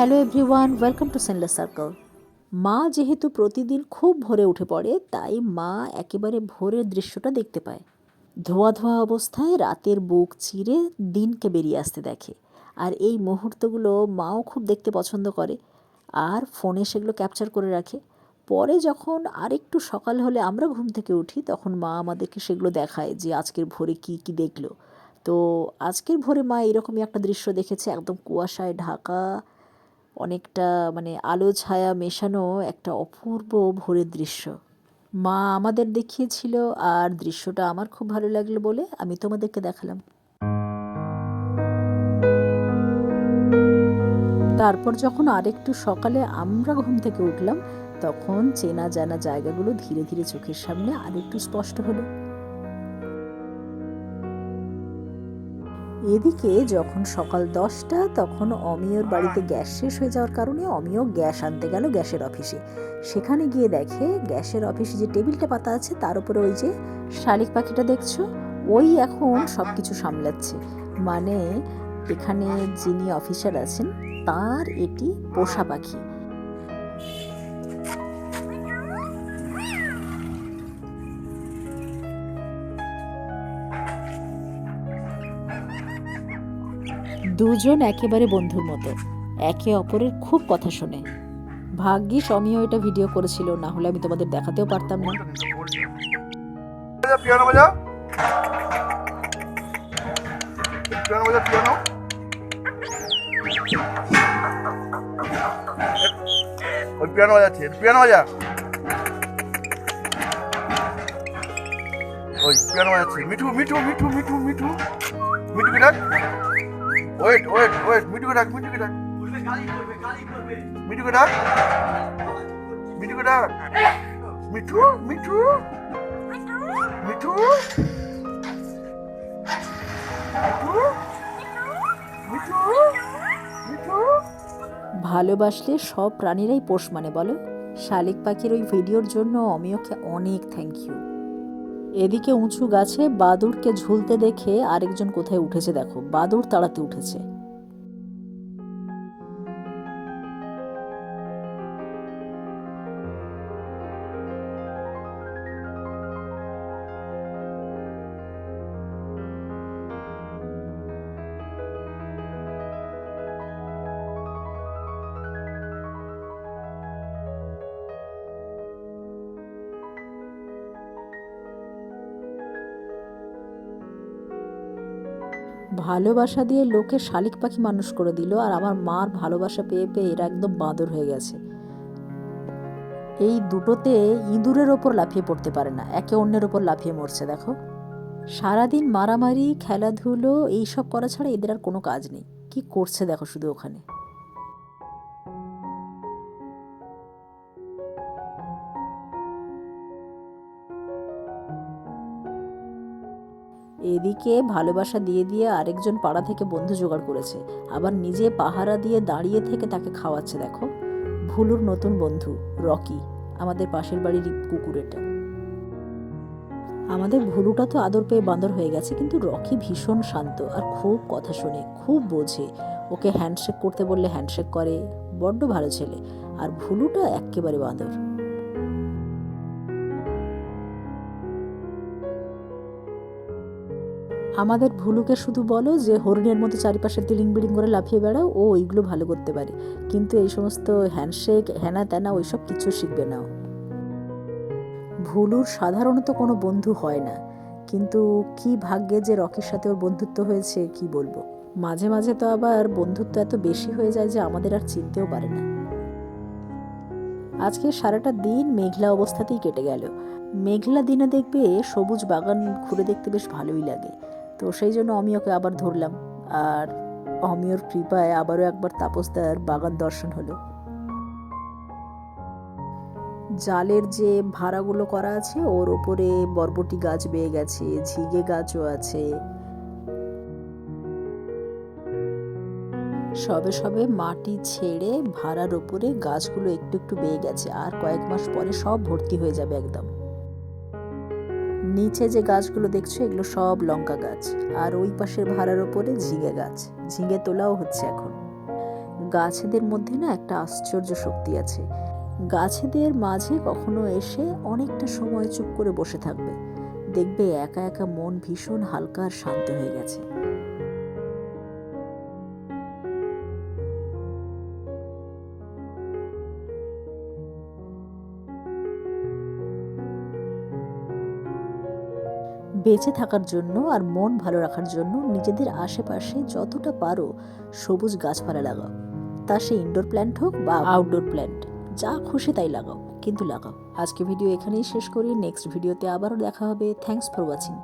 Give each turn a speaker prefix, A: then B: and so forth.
A: Hello everyone, welcome to senseless circle. মা যেহেতু প্রতিদিন খুব ভোরে উঠে পড়ে, তাই মা একেবারে ভোরের দৃশ্যটা দেখতে পায়। ধোয়া ধোয়া অবস্থায় রাতের বুক চিরে দিনকে বেরিয়ে আসতে দেখে। আর এই মুহূর্তগুলো মাও খুব দেখতে পছন্দ করে। আর ফোনে সেগুলো ক্যাপচার করে রাখে। পরে যখন আরেকটু সকাল হলে আমরা ঘুম থেকে উঠি, তখন মা আমাদেরকে সেগুলো দেখায় যে আজকের ভোরে কি কি দেখল। তো আজকের ভোরে মা এরকমই একটা দৃশ্য দেখেছে, একদম কুয়াশায় ঢাকা অনেকটা মানে আলো, ছায়া মেশানো একটা অপূর্ব ভোরের দৃশ্য। মা আমাদের দেখিয়েছিল আর দৃশ্যটা আমার খুব ভালো লাগল বলে আমি তোমাদেরকে দেখালাম। তারপর যখন আরেকটু সকালে আমরা ঘুম থেকে উঠলাম, তখন চেনা জানা জায়গাগুলো ধীরে ধীরে চোখের সামনে আরেকটু স্পষ্ট হলো। এদিকে যখন সকাল দশটা, তখন অমিয়র বাড়িতে গ্যাস শেষ হয়ে যাওয়ার কারণে অমিয় গ্যাস আনতে গেল গ্যাসের অফিসে। সেখানে গিয়ে দেখে গ্যাসের অফিসে যে টেবিলটা পাতা আছে, তার উপরে ওই যে শালিক পাখিটা দেখছ? ওই এখন সব কিছু সামলাচ্ছে। মানে এখানে যিনি অফিসার আছেন, তার এটি পোষা পাখি। দুজন একেবারে বন্ধুর মতো। একে অপরের খুব কথা শোনে। ভাগ্যিস অমিও এটা ভিডিও করেছিল, না হলে আমি তোমাদের দেখাতেও পারতাম না।
B: পিয়ানো ওই মিঠু মিঠু মিঠু মিঠু মিঠু। মিঠুকে ডাক ওয়েট ওয়েট ওয়েট মিঠুকে ডাক মিঠুকে ডাক। মিঠুকে ডাক। মিঠুকে ডাক। মিঠু মিঠু। মিঠু। মিঠু। মিঠু। মিঠু।
A: ভালোবাসলে সব প্রাণীরাই পোষ মানে বলো? শালিক পাখির ওই ভিডিওর জন্য অমিয়কে অনেক থ্যাংক ইউ এদিকে উঁচু গাছে বাদুড়কে ঝুলতে দেখে আরেকজন কোথায় উঠেছে দেখো। বাদুড় তাড়াতে উঠেছে। ভালোবাসা দিয়ে লোকে শালিক পাখি মানুষ করে দিল আর আমার মার ভালোবাসা পেয়ে পেয়ে এরা একদম বাঁদর হয়ে গেছে। এই দুটোতে ইঁদুরের ওপর লাফিয়ে পড়তে পারে না, একে অন্যের ওপর লাফিয়ে মরছে, দেখো। সারাদিন মারামারি, খেলাধুলো, এইসব করা ছাড়া এদের আর কোনো কাজ নেই। কি করছে দেখো শুধু ওখানে। এদিকে ভালোবাসা দিয়ে দিয়ে আরেকজন পাড়া থেকে বন্ধু জোগাড় করেছে। আবার নিজে পাহারা দিয়ে দাঁড়িয়ে থেকে তাকে খাওয়াচ্ছে, দেখো। ভুলুর নতুন বন্ধু, রকি, আমাদের পাশের বাড়ির কুকুর এটা। আমাদের ভুলুটা তো আদর পেয়ে বান্দর হয়ে গেছে, কিন্তু রকি ভীষণ শান্ত আর খুব কথা শোনে, খুব বোঝে। ওকে হ্যান্ডশেক করতে বললে হ্যান্ডশেক করে, বড্ড ভালো ছেলে। আর ভুলুটা একেবারে বাঁদর। আমাদের ভুলুকে শুধু বলো যে হরিণের মতো চারিপাশে তিলিং বিলিং করে লাফিয়ে বেড়াও, ও ওইগুলো ভালো করতে পারে। কিন্তু এই সমস্ত হ্যান্ডশেক হ্যানা ত্যানা ওইসব কিছু শিখবে না ভুলুর সাধারণত কোনো বন্ধু হয় না। কিন্তু কি ভাগ্যে যে রকির সাথে ওর বন্ধুত্ব হয়েছে, কি বলব? মাঝে মাঝে তো আবার বন্ধুত্ব এত বেশি হয়ে যায় যে আমাদের আর চিনতেও পারে না। আজকে সারাটা দিন মেঘলা অবস্থাতেই কেটে গেল। মেঘলা দিনে দেখবে সবুজ বাগান ঘুরে দেখতে বেশ ভালোই লাগে। তো সেই জন্য অমিয়কে আবার ধরলাম। আর অমিয়র কৃপায় আবারও একবার তাপসদার বাগান দর্শন হলো। জালের যে ভাড়াগুলো করা আছে, ওর ওপরে বরবটি গাছ বেয়ে গেছে, ঝিঙে গাছও আছে। সবে সবে মাটি ছেড়ে ভাড়ার ওপরে গাছগুলো একটু একটু বেয়ে গেছে, আর কয়েক মাস পরে সব ভর্তি হয়ে যাবে একদম। নিচে যে গাছগুলো দেখছ, এগুলো সব লঙ্কা গাছ। আর ওই পাশের ভাড়ার ওপরে ঝিঙে গাছ। ঝিঙে তোলাও হচ্ছে এখন। গাছেদের মধ্যে না একটা আশ্চর্য শক্তি আছে। গাছেদের মাঝে কখনো এসে অনেকটা সময় চুপ করে বসে থাকবে। দেখবে একা একা মন ভীষণ হালকা আর শান্ত হয়ে গেছে। বেঁচে থাকার জন্য আর মন ভালো রাখার জন্য নিজেদের আশেপাশে যতটা পারো সবুজ গাছপালা লাগাও। তা সে ইনডোর প্ল্যান্ট হোক বা আউটডোর প্ল্যান্ট যা খুশি তাই লাগাও, কিন্তু লাগাও। আজকে ভিডিও এখানেই শেষ করি নেক্সট ভিডিওতে আবারও দেখা হবে। Thanks for watching